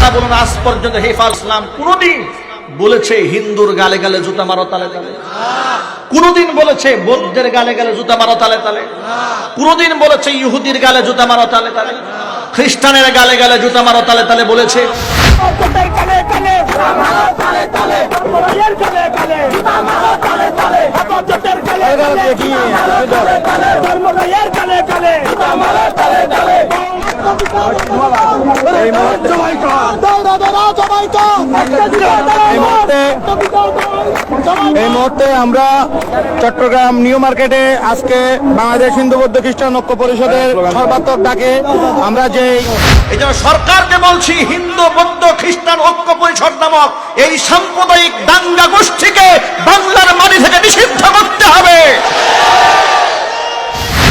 আপনারা বলুন, আজ পর্যন্ত হেফাজ ইসলাম কোনদিন বলেছে হিন্দুর গালে গালে জুতা মারো তালে তালে। কোনদিন বলেছে বৌদ্ধের গালে গালে জুতা মারো তালে তালে। কোনদিন বলেছে ইহুদির গালে জুতা মারো তালে তালে। খ্রিস্টানের গালে গালে জুতা মারো তালে তালে বলেছে। কালে কালে এই মুহূর্তে আমরা চট্টগ্রাম নিউ মার্কেটে আজকে বাংলাদেশ হিন্দু বৌদ্ধ খ্রিস্টান ঐক্য পরিষদের সর্বাত্মক ডাকে আমরা যে এই জন্য সরকারকে বলছি, হিন্দু বৌদ্ধ খ্রিস্টান ঐক্য পরিষদ নামক এই সাম্প্রদায়িক দাঙ্গা গোষ্ঠীকে বাংলার মাটি থেকে নিষিদ্ধ করতে হবে।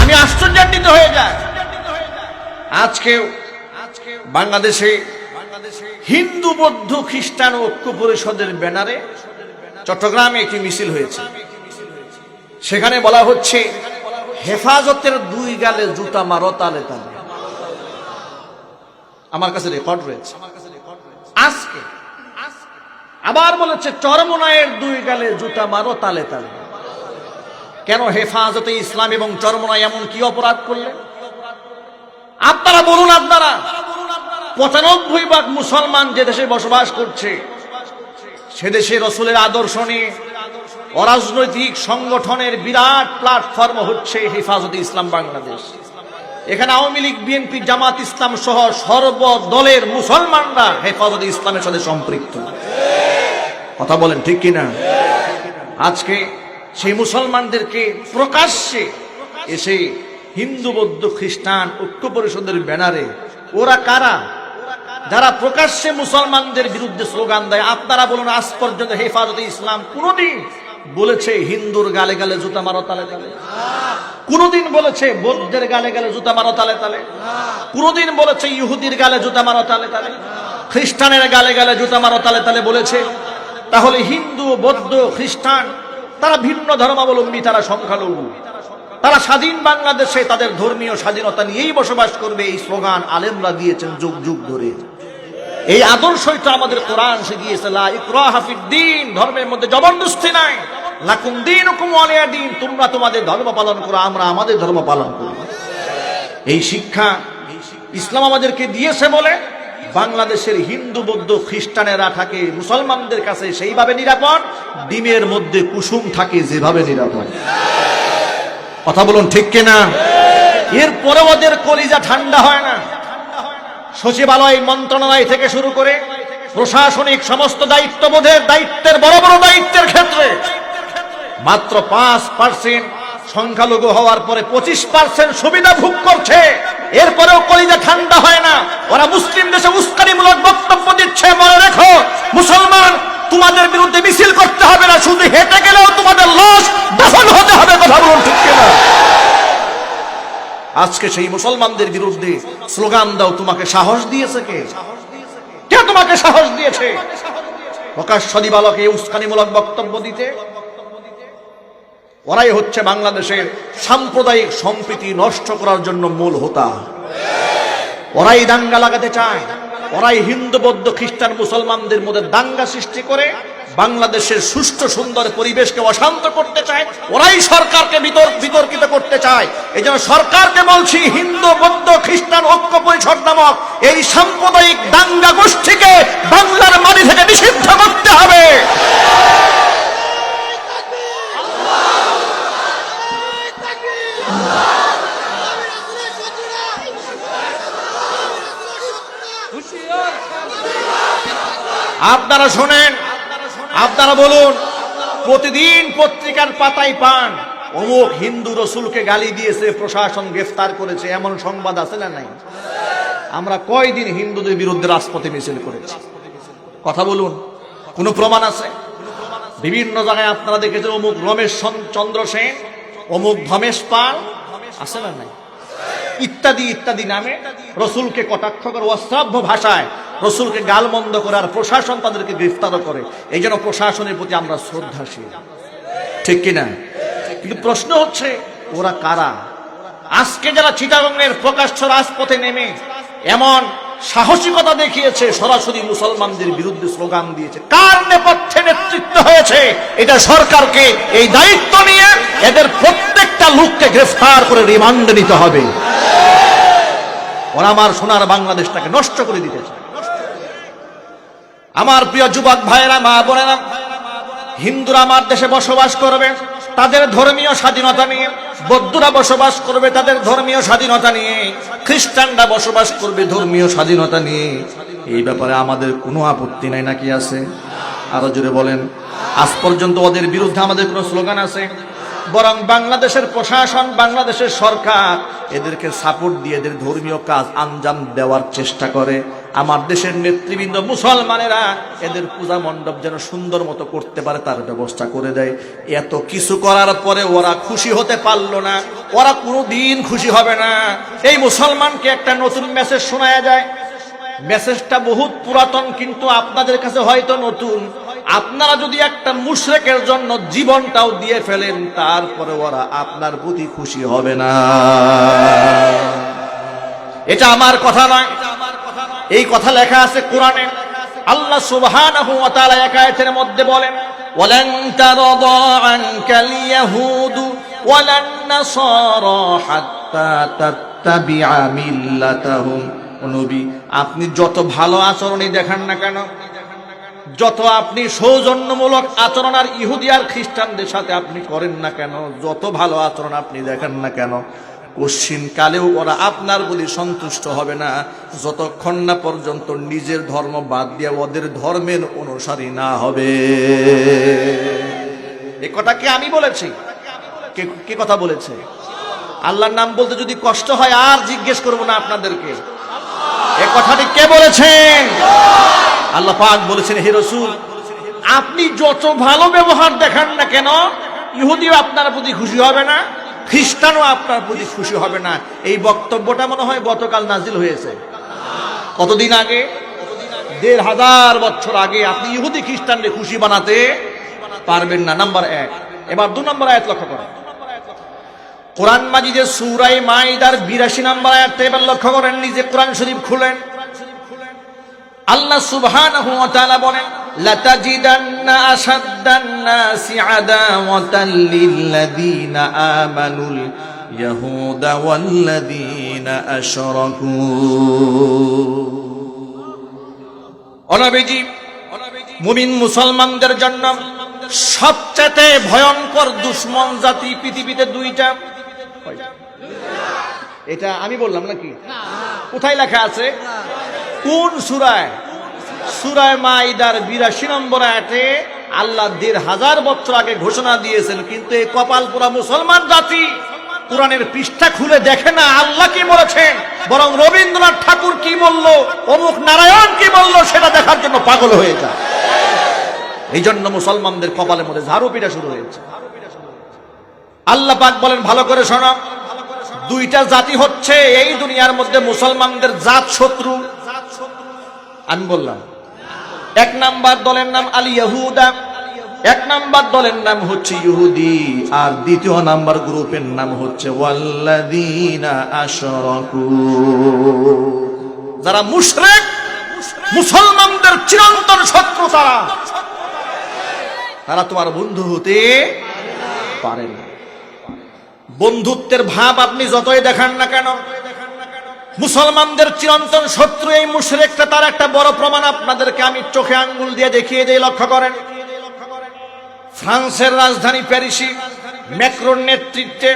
আমি আশ্চর্যান্বিত হয়ে যাই। আজকে বাংলাদেশে হিন্দু, বৌদ্ধ, খ্রিস্টান ঐক্য পরিষদের ব্যানারে চট্টগ্রামে একটি মিছিল হয়েছে। সেখানে বলা হচ্ছে, হেফাজতের দুই গালে জুতা মারো তালে তালে। আমার কাছে রেকর্ড রয়েছে। আজকে আবার বলেছে চরমনায়ের দুই গালে জুতা মারো তালে তালে। কেন হেফাজতে ইসলাম এবং চরমনায় এমন কি অপরাধ করলেন? আপনারা বলুন আপনারা। পঁচানব্বই ভাগ মুসলমান যে দেশে বসবাস করছে, সে দেশে রসুলের আদর্শ নিয়ে অরাজনৈতিক সংগঠনের বিরাট প্ল্যাটফর্ম হচ্ছে হেফাজতে ইসলাম বাংলাদেশ। এখানে আওয়ামী লীগ, বিএনপি, জামাত ইসলাম সহ সর্বদলের মুসলমানরা হেফাজতে ইসলামের সাথে সম্পৃক্ত। কথা বলেন ঠিক কিনা? আজকে সেই মুসলমানদেরকে প্রকাশ্যে এসে হিন্দু, বৌদ্ধ, খ্রিস্টান ঐক্য পরিষদের ব্যানারে ওরা কারা? যারা প্রকাশ্যে মুসলমানদের বিরুদ্ধে স্লোগান দেয়, আপনারা বলুন, আজ পর্যন্ত হেফাজতে ইসলাম কোনদিন বলেছে, হিন্দুর গালে গালে জুতা মারো, তালে তালে। কোনদিন বলেছে, বৌদ্ধের গালে গালে জুতা মারো, তালে তালে। কোনদিন বলেছে, ইহুদির গালে জুতা মারো, তালে তালে। খ্রিস্টানের গালে গালে জুতা মারো, তালে তালে বলেছে। তাহলে হিন্দু, বৌদ্ধ, খ্রিস্টান, তারা ভিন্ন ধর্মাবলম্বী, তারা সংখ্যালঘু। তারা স্বাধীন বাংলাদেশে তাদের ধর্মীয় স্বাধীনতা নিয়েই বসবাস করবে, এই স্লোগান আলেমরা দিয়েছেন যুগ যুগ ধরে। এই আদর্শই তো আমাদের কোরআন শিখিয়েছে, লা ইকরাহা ফিদ্দিন ধর্মের মধ্যে জবরদস্তি নাই। লাকুম দিন, তোমরা তোমাদের ধর্ম পালন করো, আমরা আমাদের ধর্ম পালন করি। এই শিক্ষা ইসলাম আমাদেরকে দিয়েছে বলে বাংলাদেশের হিন্দু, বৌদ্ধ, খ্রিস্টানেরা থাকে, মুসলমানদের কাছে সেইভাবে নিরাপদ, ডিমের মধ্যে কুসুম থাকে যেভাবে নিরাপদ। কথা বলুন ঠিক কিনা? এরপরে ওদের কলিজা ঠান্ডা হয় না। সচিবালয় মন্ত্রণালয় থেকে শুরু করে প্রশাসনিক সমস্ত দায়িত্ববোধের দায়িত্বের, বড় বড় দায়িত্বের ক্ষেত্রে মাত্র পাঁচ পার্সেন্ট সংখ্যালঘু হওয়ার পরে পঁচিশ পার্সেন্ট সুবিধা ভোগ করছে। এরপরেও কলিজা ঠান্ডা হয় না। ওরা মুসলিম দেশে উস্কানিমূলক বক্তব্য দিচ্ছে, মনে রেখো, মুসলমান, তোমাদের বিরুদ্ধে মিছিল করতে হবে না, শুধু হেঁটে গেলেও তোমাদের লস দফন হতে হবে, কথা বলুন ঠিক কিনা। আজকে সেই মুসলমানদের বিরুদ্ধে স্লোগান দাও, তোমাকে সাহস দিয়েছে কে? কে তোমাকে সাহস দিয়েছে? প্রকাশ্য দিবালকে উস্কানিমূলক বক্তব্য দিতে। ওরাই হচ্ছে বাংলাদেশের সাম্প্রদায়িক সম্প্রীতি নষ্ট করার জন্য মূল হোতা। ওরাই দাঙ্গা লাগাতে চায়, ওরাই হিন্দু, বৌদ্ধ, খ্রিস্টান, মুসলমানদের মধ্যে দাঙ্গা সৃষ্টি করে। বাংলাদেশের সুষ্ঠু সুন্দর পরিবেশকে অশান্ত করতে চায়, ওরাই সরকারকে বিতর্ক বিতর্কিত করতে চায়। এই জন্য সরকারকে বলছি, হিন্দু, বৌদ্ধ, খ্রিস্টান, ঐক্য পরিষদ নামক এই সাম্প্রদায়িক দাঙ্গা গোষ্ঠীকে বাংলার মাটি থেকে নিষিদ্ধ করতে হবে। আপনারা শোনেন আপনারা বলুন, প্রতিদিন পত্রিকার পাতায় পান। অমুক হিন্দু রসুলকে গালি দিয়েছে, প্রশাসন গ্রেফতার করেছে, এমন সংবাদ আছে না নাই? আমরা কয়দিন হিন্দুদের বিরুদ্ধে রাজপথে মিছিল করেছি? কথা বলুন, কোনো প্রমাণ আছে? বিভিন্ন জায়গায় আপনারা দেখেছেন অমুক রমেশ চন্দ্র সেন, অমুক ধমেশ পাল, আছে না নাই? ইত্যাদি ইত্যাদি নামে রসুলকে কটাক্ষ করে, অশ্রাব্য ভাষায় রসুলকে গালমন্দ করে আর প্রশাসন তাদেরকে গ্রেফতারও করে। এই জন্য প্রশাসনের প্রতি আমরা শ্রদ্ধাশীল। ঠিক কিনা? কিন্তু প্রশ্ন হচ্ছে, ওরা কারা? আজকে যারা চিটাগংয়ের প্রকাশ্য রাজপথে নেমে এমন সাহসিকতা দেখিয়েছে, সরাসরি মুসলমানদের বিরুদ্ধে স্লোগান দিয়েছে। কার নেপথ্যে নেতৃত্ব হয়েছে? এটা সরকারকে এই দায়িত্ব নিয়ে এদের প্রত্যেকটা লোককে গ্রেফতার করে রিমান্ডে নিতে হবে। ওরা আমার সোনার বাংলাদেশটাকে নষ্ট করে দিতে চায়। আমার প্রিয় যুবক ভাইয়েরা, মা বোনেরা, হিন্দুরা আমার দেশে বসবাস করবে, তাদের ধর্মীয় স্বাধীনতা নিয়ে, বৌদ্ধরা বসবাস করবে তাদের ধর্মীয় স্বাধীনতা নিয়ে, খ্রিস্টানরা বসবাস করবে ধর্মীয় স্বাধীনতা নিয়ে। এই ব্যাপারে আমাদের কোনো আপত্তি নাই নাকি আছে? আরও জোরে বলেন। আজ পর্যন্ত ওদের বিরুদ্ধে আমাদের কোনো স্লোগান আছে? বরং বাংলাদেশের প্রশাসন, বাংলাদেশের সরকার এদেরকে সাপোর্ট দিয়ে এদের ধর্মীয় কাজ আঞ্জাম দেওয়ার চেষ্টা করে। আমার দেশের নেতৃবৃন্দ মুসলমানেরা এদের পূজা মণ্ডপ যেন সুন্দর মতো করতে পারে তার ব্যবস্থা করে দেয়। এত কিছু করার পরে ওরা খুশি হতে পারল না। ওরা কোনো দিন খুশি হবে না। এই মুসলমানকে একটা নতুন মেসেজ শোনা যায়। মেসেজটা বহুত পুরাতন, কিন্তু আপনাদের কাছে হয়তো নতুন। আপনারা যদি একটা মুশরেকের জন্য জীবনটাও দিয়ে ফেলেন, তারপরে ওরা আপনার প্রতি খুশি হবে না। এটা আমার কথা নয়। এই কথা লেখা আছে কোরআনে। আল্লাহ সুবহানাহু ওয়া মধ্যে বলেন, ওয়ালান তারদা আনকাল ইয়াহুদু ওয়ালান নাসারা হাত্তা তাত্তাবিআ মিল্লাতাহুম। নবী, আপনি যত ভালো আচরণই দেখান না কেন যত আপনি সৌজন্যমূলক আচরণ আর ইহুদি আর খ্রিস্টানদের সাথে আপনি করেন না কেন? যত ভালো আচরণ আপনি দেখেন না কেন? কশ্চিন কালেও ওরা আপনার বলি সন্তুষ্ট হবে না। যতক্ষণ না পর্যন্ত নিজের ধর্ম বাদ দিয়ে ওদের ধর্মের অনুসারী না হবে। এ কথা কি আমি বলেছি? কে কথা বলেছে? আল্লাহর নাম বলতে যদি কষ্ট হয় আর জিজ্ঞেস করব না আপনাদেরকে। এ কথাটি কে বলেছেন আল্লাহ পাক বলেছেন, হে রসুল, আপনি যত ভালো ব্যবহার দেখান না কেন, ইহুদিও আপনার প্রতি খুশি হবে না, খ্রিস্টানও আপনার প্রতি খুশি হবে না। এই বক্তব্যটা মনে হয় গতকাল নাজিল হয়েছে। কতদিন আগে? দেড় হাজার বছর আগে আপনি ইহুদি খ্রিস্টানকে খুশি বানাতে পারবেন না। নাম্বার এক। এবার দু নম্বর আয়াত লক্ষ্য করেন কোরআন মাজিদের সুরাই মাইদার বিরাশি নম্বর আয়াত এবার লক্ষ্য করেন নিজে কোরআন শরীফ খুলেন। আল্লাহ তাআলা বলেন অনবেজি, মুমিন মুসলমানদের জন্য সবচেয়ে ভয়ঙ্কর দুশ্মন জাতি পৃথিবীতে দুইটা। এটা আমি বললাম নাকি? কোথায় লেখা আছে? কোন সুরায়? সুরায় মাইদার বিরাশি নম্বর আয়াতে আল্লাহ দেড় হাজার বছর আগে ঘোষণা দিয়েছেন, কিন্তু এই কপালপুরা মুসলমান জাতি কোরআনের পৃষ্ঠা খুলে দেখে না আল্লাহ কি বলেছেন, বরং রবীন্দ্রনাথ ঠাকুর কি বলল, অমুক নারায়ণ কি বলল, সেটা দেখার জন্য পাগল হয়ে যায়। এই জন্য মুসলমানদের কপালের মধ্যে ঝাড়ু পিটা শুরু হয়েছে। আল্লাহ পাক বলেন, ভালো করে শোনো, দুইটা জাতি হচ্ছে, এই দুনিয়ার মধ্যে মুসলমানদের জাত শত্রু আমি বললাম। এক নাম্বার দলের নাম আল ইয়াহুদা, এক নাম্বার দলের নাম হচ্ছে ইহুদি, আর দ্বিতীয় নাম্বার গ্রুপের নাম হচ্ছে যারা মুশরিক, মুসলমানদের চিরন্তন শত্রু তারা। তারা তোমার বন্ধু হতে পারে না। বন্ধুত্বের ভাব আপনি যতই দেখান না কেন মুসলমানদের চিরন্তন শত্রু এই মুশরেকটা, তার একটা বড় প্রমাণ আপনাদেরকে আমি চোখে আঙ্গুল দিয়ে দেখিয়ে দিয়ে লক্ষ্য করেন। ফ্রান্সের রাজধানী প্যারিসি ম্যাক্রোর নেতৃত্বে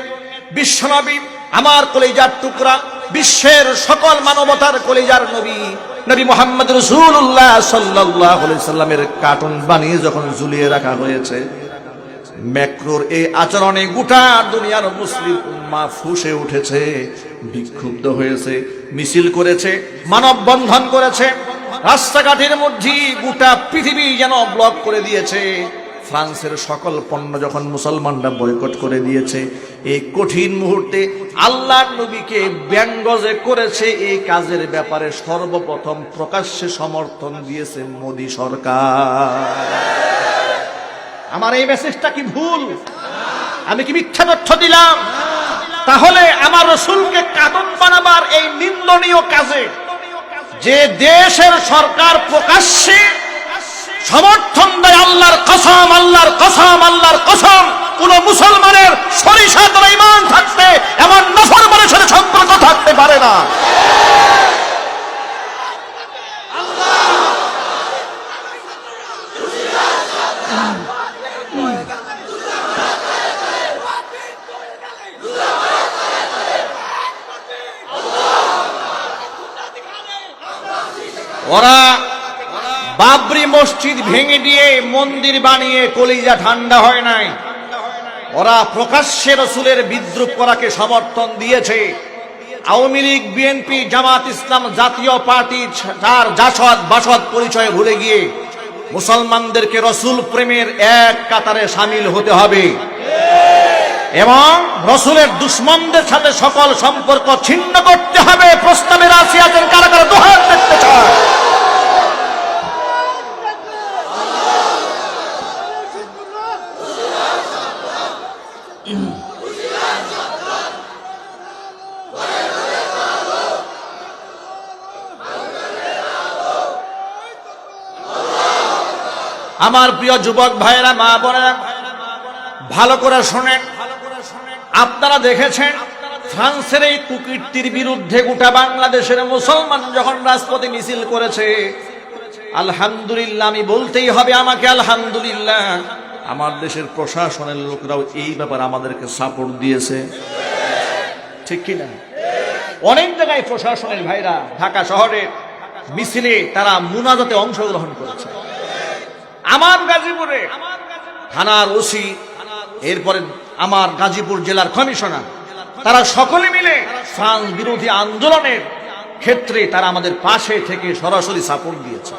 বিশ্বনবী, আমার কলিজার টুকরা, বিশ্বের সকল মানবতার কলিজার নবী নবী মোহাম্মদ রসুল্লাহ সাল্লাহ সাল্লামের কার্টুন বানিয়ে যখন ঝুলিয়ে রাখা হয়েছে ম্যাক্রোর এই আচরণে গোটা দুনিয়ার মুসলিম উম্মা ফুসে উঠেছে, বিক্ষুব্ধ হয়েছে, মিছিল করেছে, মানববন্ধন করেছে, রাস্তাঘাটের মধ্যে গোটা পৃথিবী যেন ব্লক করে দিয়েছে। ফ্রান্সের সকল পণ্য যখন মুসলমানরা বয়কট করে দিয়েছে, এই কঠিন মুহূর্তে আল্লাহর নবীকে ব্যঙ্গ যে করেছে, এই কাজের ব্যাপারে সর্বপ্রথম প্রকাশ্যে সমর্থন দিয়েছে মোদী সরকার। আমার এই মেসেজটা কি ভুল? আমি কি মিথ্যা তথ্য দিলাম? তাহলে আমার রসুলকে কাদম বানাবার এই নিন্দনীয় কাজে যে দেশের সরকার প্রকাশ্যে সমর্থন দেয় আল্লাহর কসম আল্লাহর কসম আল্লাহর কসম, কোন মুসলমানের সরিষা তোর ইমান থাকতে, এমন নফর মানুষের সম্পর্ক থাকতে পারে না ওরা বাবরি মসজিদ ভেঙে দিয়ে মন্দির বানিয়ে কলিজা ঠান্ডা হয় নাই। ওরা প্রকাশ্যে রসুলের বিদ্রুপ করাকে সমর্থন দিয়েছে। আওয়ামী লীগ বিএনপি জামাত ইসলাম জাতীয় পার্টি তার জাসদ বাসদ পরিচয় ভুলে গিয়ে মুসলমানদেরকে রসুল প্রেমের এক কাতারে সামিল হতে হবে। এবং রসুলের দুশ্মনদের সাথে সকল সম্পর্ক ছিন্ন করতে হবে। প্রস্তাবে রাশি আছেন কারা কারা দোহার আমার প্রিয় যুবক ভাইয়েরা, মা বোনেরা, ভালো করে শোনেন। আপনারা দেখেছেন ফ্রান্সের এই কুকীর্তির বিরুদ্ধে গোটা বাংলাদেশের মুসলমান যখন রাজপথে মিছিল করেছে, আলহামদুলিল্লাহ, আমি বলতেই হবে আমাকে আলহামদুলিল্লাহ। আমার দেশের প্রশাসনের লোকরাও এই ব্যাপারে আমাদেরকে সাপোর্ট দিয়েছে। ঠিক কিনা অনেক জায়গায় প্রশাসনের ভাইরা, ঢাকা শহরের মিছিলে তারা মুনাজাতে অংশগ্রহণ করেছে। আমার গাজীপুরে, থানার ওসি, এরপরে আমার গাজীপুর জেলার কমিশনার, তারা সকলে মিলে ফ্রান্স বিরোধী আন্দোলনের ক্ষেত্রে তারা আমাদের পাশে থেকে সরাসরি সাপোর্ট দিয়েছে।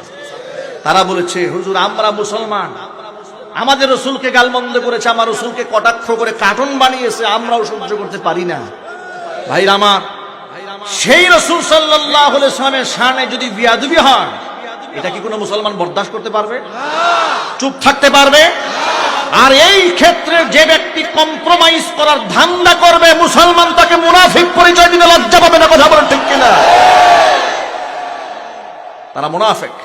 তারা বলেছে, হুজুর, আমরা মুসলমান। আমাদের রসুলকে গালমন্দ করেছে, আমার রসুলকে কটাক্ষ করে কার্টুন বানিয়েছে, আমরাও সহ্য করতে পারি না। ভাইরা আমার, সেই রসুল সাল্লাহ ইসলামের সামনে যদি বিয়াদুবি হয় এটা কি কোনো মুসলমান বরদাস্ত করতে পারবে? চুপ থাকতে পারবে? আর এই ক্ষেত্রে যে ব্যক্তি কম্প্রোমাইজ করার ধান্দা করবে, মুসলমান তাকে মুনাফিক পরিচয় দিতে লজ্জা পাবে না, কথা বলেন ঠিক কিনা? তারা মুনাফিক।